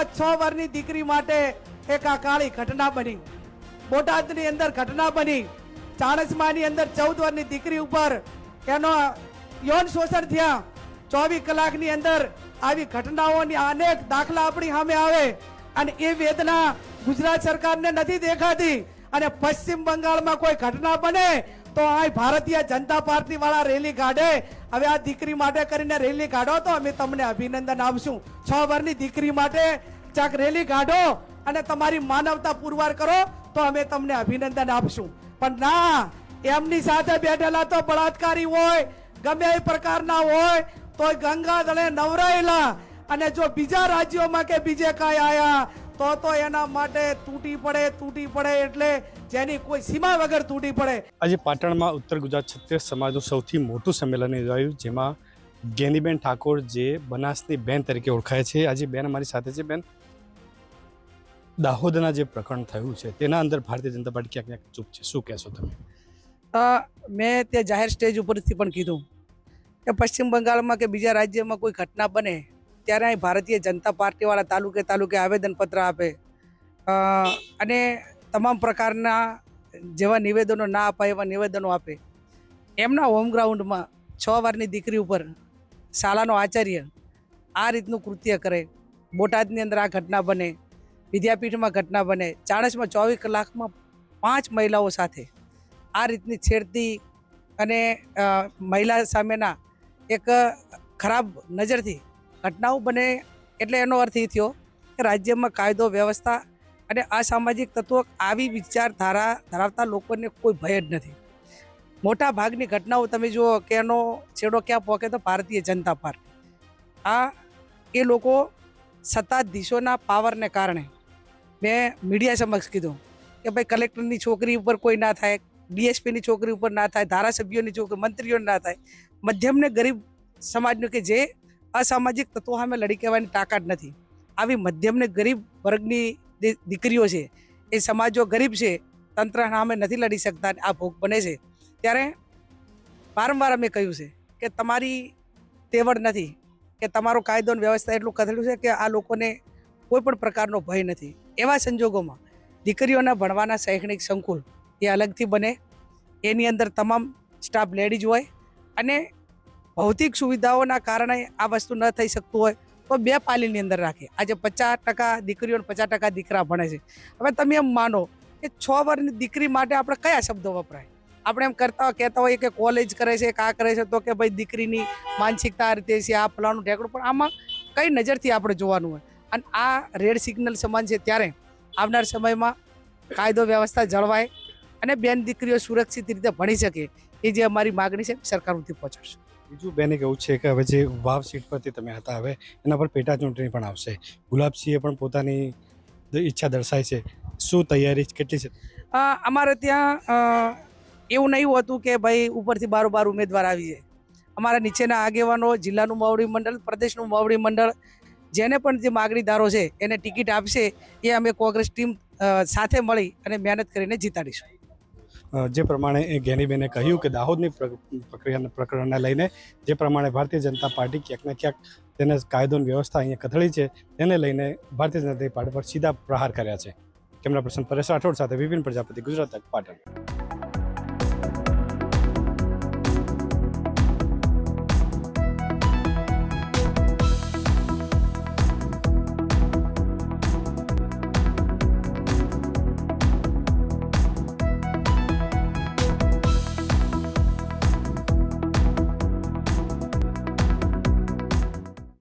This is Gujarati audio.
બોટાદમાં છ વર્ષની દીકરી માટે એક આ કાળી ઘટના બની. બોટાદની અંદર ઘટના બની. ચાણસમાની અંદર ચૌદ વર્ષની દીકરી ઉપર એનો યૌન શોષણ થયા. ચોવીસ કલાકની અંદર આવી ઘટનાઓની અનેક દાખલા આપણી સામે આવે અને એ વેદના ગુજરાત સરકારને નથી દેખાતી અને પશ્ચિમ બંગાળમાં કોઈ ઘટના બને તો આ ભારતીય જનતા પાર્ટી વાળા રેલી કાઢે. હવે આ દીકરી માટે કરીને રેલી કાઢો તો અમે તમને અભિનંદન આપશું. છ વર્ષની દીકરી માટે ચાક રેલી કાઢો અને તમારી માનવતા પુરવાર કરો તો અમે તમને અભિનંદન આપશું. પણ ના, એમની સાથે બેઠેલા તો બળાત્કારી હોય, ગમે એ પ્રકારના હોય તો ગંગા દળે નવરાયેલા. અને જો બીજા રાજ્યોમાં કે બીજે કાંઈ આયા તો તો એના માટે તૂટી પડે તૂટી પડે એટલે જેની કોઈ સીમા વગર તૂટી પડે. આજે પાટણમાં ઉત્તર ગુજરાત ક્ષત્રિય સમાજનું સૌથી મોટું સંમેલન યોજાયું જેમાં ગેનીબેન ઠાકોર જે બનાસની બેન તરીકે ઓળખાય છે. આજે બેન અમારી સાથે છે. બેન દાહોદના જે પ્રકરણ થયું છે તેના અંદર ભારતીય જનતા પાર્ટી ક્યાંક ક્યાંક ચૂપ છે. શું કહેશો તમે? મેં તે જાહેર સ્ટેજ ઉપરથી પણ કીધું કે પશ્ચિમ બંગાળમાં કે બીજા રાજ્યમાં કોઈ ઘટના બને ત્યારે અહીં ભારતીય જનતા પાર્ટીવાળા તાલુકે તાલુકે આવેદનપત્ર આપે. અને તમામ પ્રકારના જેવા નિવેદનો ના અપાય એવા નિવેદનો આપે. એમના હોમ ગ્રાઉન્ડમાં છ વારની દીકરી ઉપર શાળાનો આચાર્ય આ રીતનું કૃત્ય કરે. બોટાદની અંદર આ ઘટના બને, વિદ્યાપીઠમાં ઘટના બને, ચાણસમાં ચોવીસ કલાકમાં પાંચ મહિલાઓ સાથે આ રીતની છેડતી અને મહિલા સામેના એક ખરાબ નજરથી ઘટનાઓ બને એટલે એનો અર્થ એ થયો કે રાજ્યમાં કાયદો, વ્યવસ્થા અને અસામાજિક તત્વો આવી વિચારધારા ધરાવતા લોકોને કોઈ ભય જ નથી. મોટા ભાગની ઘટનાઓ તમે જુઓ કે એનો છેડો ક્યાં પહોંચે તો ભારતીય જનતા પાર્ટી. આ એ લોકો સત્તાધીશોના પાવરને કારણે મેં મીડિયા સમક્ષ કીધું કે ભાઈ કલેક્ટરની છોકરી ઉપર કોઈ ના થાય, ડીએસપીની છોકરી ઉપર ના થાય, ધારાસભ્યોની છોકરી મંત્રીઓ ના થાય, મધ્યમને ગરીબ સમાજનું કે જે અસામાજિક તત્વો સામે લડી કહેવાની તાકાત નથી. આવી મધ્યમ ને ગરીબ વર્ગની દીકરીઓ છે, એ સમાજો ગરીબ છે, તંત્ર સામે નથી લડી શકતા આ ભોગ બને છે. ત્યારે વારંવાર અમે કહ્યું છે કે તમારી તેવડ નથી, કે તમારો કાયદો અને વ્યવસ્થા એટલું કથળ્યું છે કે આ લોકોને કોઈ પણ પ્રકારનો ભય નથી. એવા સંજોગોમાં દીકરીઓના ભણવાના શૈક્ષણિક સંકુલ એ અલગથી બને. એની અંદર તમામ સ્ટાફ લેડીઝ હોય અને ભૌતિક સુવિધાઓના કારણે આ વસ્તુ ન થઈ શકતું હોય, તો બે પાલીની અંદર રાખે. આજે પચાસ ટકા દીકરીઓ પચાસ ટકા દીકરા ભણે છે. હવે તમે એમ માનો કે છ વર્ષની દીકરી માટે આપણે કયા શબ્દો વપરાય? આપણે એમ કરતા હોય, કહેતા હોઈએ કે કોલેજ કરે છે, કા કરે છે, તો કે ભાઈ દીકરીની માનસિકતા આ રીતે છે, આ ફલાણું ઢેકડું, પણ આમાં કઈ નજરથી આપણે જોવાનું હોય? અને આ રેડ સિગ્નલ સમાન છે ત્યારે આવનાર સમયમાં કાયદો વ્યવસ્થા જળવાય અને બેન દીકરીઓ સુરક્ષિત રીતે ભણી શકે, એ જે અમારી માગણી છે, સરકાર સુધી પહોંચાડશું. બીજું બેને કેવું છે કે હવે જે વાવ સીટ પરથી તમે હતા, હવે એના પર પેટા ચૂંટણી પણ આવશે. ગુલાબસિંહે પણ પોતાની ઈચ્છા દર્શાવી છે. શું તૈયારી કેટલી છે? અમારે ત્યાં એવું નહીં હોતું કે ભાઈ ઉપરથી બારો બાર ઉમેદવાર આવી જાય. અમારા નીચેના આગેવાનો, જિલ્લાનું માવડી મંડળ, પ્રદેશનું માવડી મંડળ, જેને પણ જે માગણીદારો છે એને ટિકિટ આપશે, એ અમે કોંગ્રેસ ટીમ સાથે મળી અને મહેનત કરીને જીતાડીશું. જે પ્રમાણે એ ઘેનીબેને કહ્યું કે દાહોદની પ્ર- પ્રક્રિયાના પ્રકરણને લઈને જે પ્રમાણે ભારતીય જનતા પાર્ટી ક્યાંક ને ક્યાંક તેને કાયદો વ્યવસ્થા અહીંયા કથળી છે, તેને લઈને ભારતીય જનતા પાર્ટી પર સીધા પ્રહાર કર્યા છે. કેમેરા પર્સન પરેશ રાઠોડ સાથે વિપિન પ્રજાપતિ, ગુજરાત પાટણ.